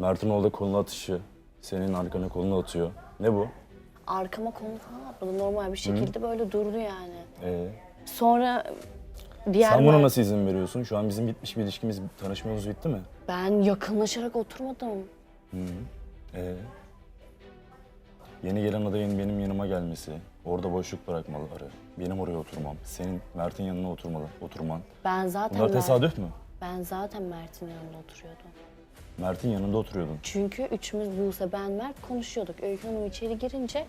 Mert'in orada kolunu atışı, senin arkana kolunu atıyor. Ne bu? Arkama konu falan atmadı. Normal bir şekilde böyle durdu yani. Ee, Sonra diğer sen buna nasıl izin veriyorsun? Şu an bizim bitmiş bir ilişkimiz, tanışmamız bitti mi? Ben yakınlaşarak oturmadım. Ee, yeni gelen adayın benim yanıma gelmesi, orada boşluk bırakmaları, benim oraya oturmam, senin Mert'in yanına oturmalı, oturman. Ben zaten Bunlar Mert- tesadüf mü? Ben zaten Mert'in yanında oturuyordum. Mert'in yanında oturuyordun. Çünkü üçümüz Buse, ben, Mert konuşuyorduk. Öykü Hanım içeri girince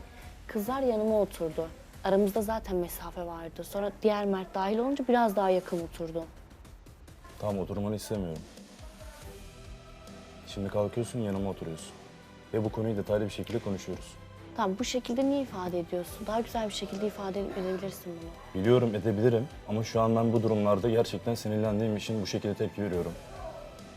kızlar yanıma oturdu. Aramızda zaten mesafe vardı. Sonra diğer Mert dahil olunca biraz daha yakın oturdu. Tamam oturmanı istemiyorum. Şimdi kalkıyorsun yanıma oturuyorsun. Ve bu konuyu detaylı bir şekilde konuşuyoruz. Tamam bu şekilde niye ifade ediyorsun? Daha güzel bir şekilde ifade edebilirsin bunu. Biliyorum edebilirim ama şu an ben bu durumlarda gerçekten sinirlendiğim için bu şekilde tepki veriyorum.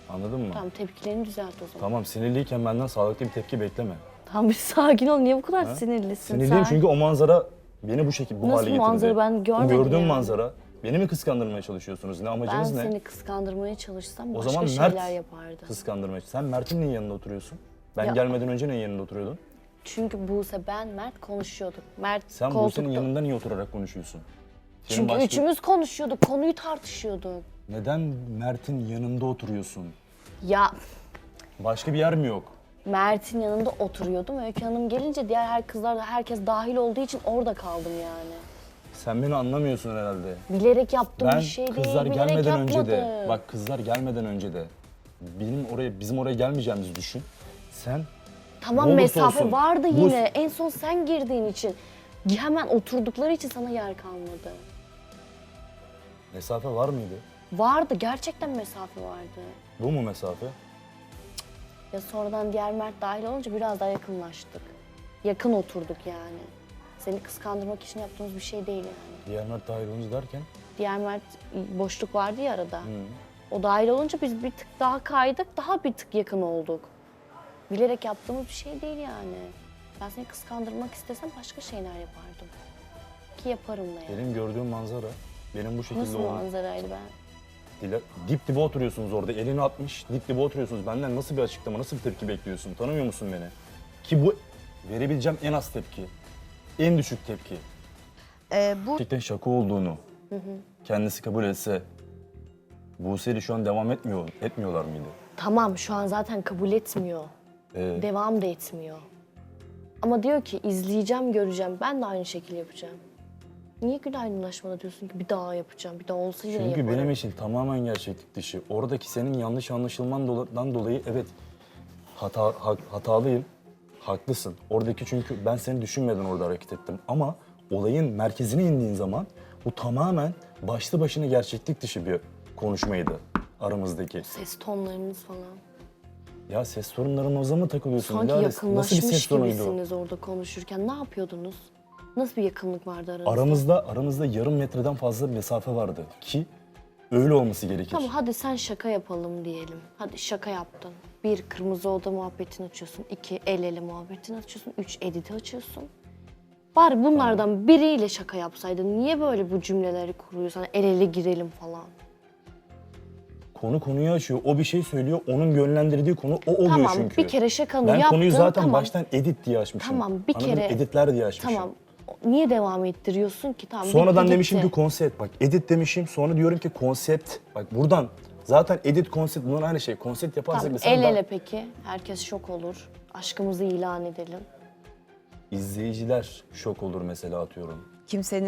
Anladın mı? Tamam tepkilerini düzelt o zaman. Tamam sinirliyken benden sağlıklı bir tepki bekleme. Tamam bir sakin ol. Niye bu kadar sinirlisin? Sinirliyim Sakin. çünkü o manzara beni bu şekilde bu Nasıl hale getirdi. manzara? Ben görmedim gördüğüm yani. manzara beni mi kıskandırmaya çalışıyorsunuz? Ne ben amacınız ne? seni kıskandırmaya çalışsam O başka zaman şeyler Mert yapardı. kıskandırmaya Sen Mert'in niye yanında oturuyorsun? Ben Ya- gelmeden önce neyin yanında oturuyordun? Çünkü Buse, ben, Mert konuşuyorduk. Mert Sen koltukta... Buse'nin yanında niye oturarak konuşuyorsun? Senin Çünkü başka- üçümüz konuşuyorduk, konuyu tartışıyorduk. Neden Mert'in yanında oturuyorsun? Ya Başka bir yer mi yok? Mert'in yanında oturuyordum. Öykü Hanım gelince diğer her kızlar da herkes dahil olduğu için orada kaldım yani. Sen beni anlamıyorsun herhalde. Bilerek yaptığım Ben bir şey değil, kızlar bilerek gelmeden önce de, yapmadım. bak kızlar gelmeden önce de benim oraya bizim oraya gelmeyeceğimizi düşün. Sen tamam olursa mesafe olsun, vardı bu- yine. En son sen girdiğin için. Hemen oturdukları için sana yer kalmadı. mesafe var mıydı? Vardı, gerçekten mesafe vardı. Bu mu mesafe? Ya sonradan diğer Mert dahil olunca biraz daha yakınlaştık. Yakın oturduk yani. Seni kıskandırmak için yaptığımız bir şey değil yani. Diğer Mert dahil olunca derken? Diğer Mert boşluk vardı ya arada. O dahil olunca biz bir tık daha kaydık, daha bir tık yakın olduk. Bilerek yaptığımız bir şey değil yani. Ben seni kıskandırmak istesem başka şeyler yapardım. Ki yaparım da yani. Benim gördüğüm manzara benim bu şekilde Nasıl olma- manzaraydı ben? Dile- dip dibe oturuyorsunuz orada. Elini atmış, dip dibe oturuyorsunuz. Benden nasıl bir açıklama, nasıl bir tepki bekliyorsun? Tanımıyor musun beni? Ki bu verebileceğim en az tepki. En düşük tepki. Ee, bu Gerçekten şaka olduğunu kendisi kabul etse Buse'yle şu an devam etmiyor, etmiyorlar mıydı? Tamam şu an zaten kabul etmiyor. Ee, Devam da etmiyor. Ama diyor ki izleyeceğim, göreceğim. Ben de aynı şekilde yapacağım. Niye günaydınlaşmada diyorsun ki bir daha yapacağım, bir daha olsa yine çünkü yaparım. benim için tamamen gerçeklik dışı. Oradaki senin yanlış anlaşılmandan dolayı evet hata ha- hatalıyım. Haklısın. Oradaki çünkü ben seni düşünmeden orada hareket ettim. Ama olayın merkezine indiğin zaman bu tamamen başlı başına gerçeklik dışı bir konuşmaydı aramızdaki. Ses tonlarınız falan. Ya ses sorunlarımıza mı takılıyorsun? Sanki Lales? Nasıl bir ses gibisiniz orada konuşurken. Ne yapıyordunuz? Nasıl bir yakınlık vardı aranızda? Aramızda aramızda yarım metreden fazla mesafe vardı ki öyle olması gerekir. Tamam hadi sen şaka yapalım diyelim. Hadi şaka yaptın. Bir, kırmızı oda muhabbetini açıyorsun. İki, el ele muhabbetini açıyorsun. Üç, editi açıyorsun. Bari bunlardan biriyle şaka yapsaydın. Niye böyle bu cümleleri kuruyorsun? Hani el ele girelim falan. Konu konuyu açıyor. O bir şey söylüyor. Onun yönlendirdiği konu o oluyor Tamam, çünkü. bir kere şakanı Ben konuyu yaptın, zaten tamam. baştan edit diye açmışım. Tamam, bir Anladın mı? kere- Editler diye açmışım. Tamam. Niye devam ettiriyorsun ki? Tamam. Sonradan bitti, demişim gitti. ki konsept. Bak edit demişim. Sonra diyorum ki konsept. Bak buradan zaten edit konsept bunlar aynı şey. Konsept yaparsak Tamam, mesela el daha- ele peki. Herkes şok olur. Aşkımızı ilan edelim. izleyiciler şok olur mesela atıyorum. kimsenin